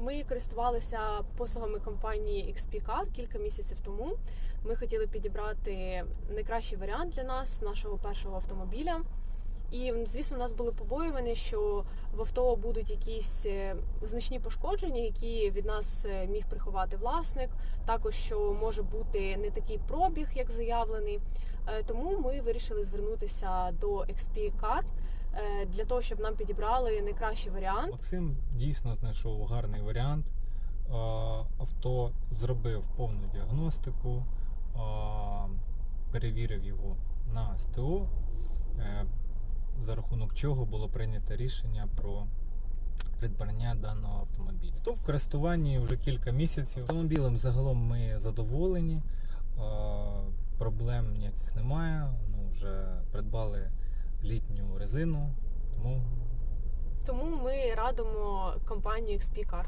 Ми користувалися послугами компанії XP Car кілька місяців тому. Ми хотіли підібрати найкращий варіант для нас, нашого першого автомобіля. І звісно, в нас були побоювання, що в авто будуть якісь е, значні пошкодження, які від нас е, міг приховати власник. Також що може бути не такий пробіг, як заявлений. Е, Тому ми вирішили звернутися до XP Car для того, щоб нам підібрали найкращий варіант. Максим дійсно знайшов гарний варіант. Авто зробив повну діагностику, перевірив його на СТО, е, за рахунок чого було прийнято рішення про придбання даного автомобіля. Авто в користуванні вже кілька місяців. Автомобілем загалом ми задоволені, проблем ніяких немає. Ну, вже придбали літню резину, тому Тому ми радимо компанію XP Car.